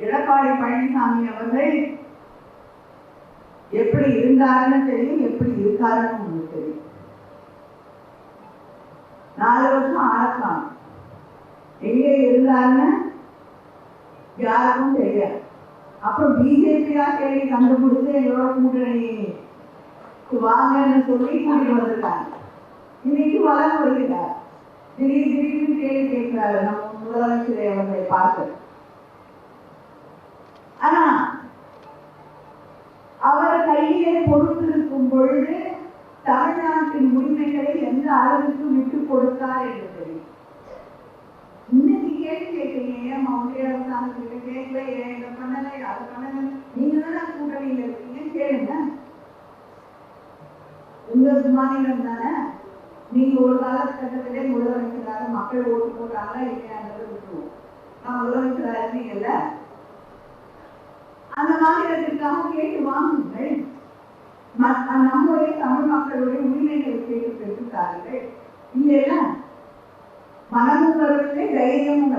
எடப்பாடி பழனிசாமி அவர்கள் எப்படி இருந்தாருன்னு தெரியும் எப்படி இருக்காருன்னு உங்களுக்கு தெரியும். நாலு வருஷம் ஆளத்தான் எங்கே இருந்தாருன்னு யாருக்கும் தெரியாது. அப்புறம் பிஜேபியா தேடி கண்டுபிடிச்சு எங்களோட கூட்டணி வாங்கன்னு சொல்லி கூட்டிட்டு வந்திருக்காங்க. இன்னைக்கு வளர்ந்து வருகிறார். திடீர் திடீர்னு கேள்வி கேட்கிறாரு நம்ம முதலமைச்சரை அவர்களை பார்த்து. ஆனா அவர் கையிலே பொறுத்திருக்கும் பொழுது தமிழ்நாட்டின் உரிமைகளை எந்த அளவுக்கு விட்டு கொடுத்தார் என்று தெரியும். இன்னைக்கு கேள்வி கேட்கிறீங்க ஏன் மவுண்டிய அரசாங்கத்துக்கு கேட்கல ஏன் இதை பண்ணல அதை பண்ணல நீங்க தானே கூட்டணியில் இருக்கீங்க? கேளுங்க. உங்க மாநிலம் தானே? நீங்க ஒரு காலகட்டத்திலே முதலமைச்சராக மக்கள் ஓட்டு போட்டாங்களா இல்லையாங்கிறத விட்டுருவோம். நான் முதலமைச்சராக இருந்தீங்கல்ல ஆகிறதற்காக கேட்டு வாங்குங்கள். நம்முடைய தமிழ் மக்களுடைய உரிமைகளை கேட்டு பெற்றுத்தார்கள் இல்லையா மனமும் வரவில்லை தைரியமும்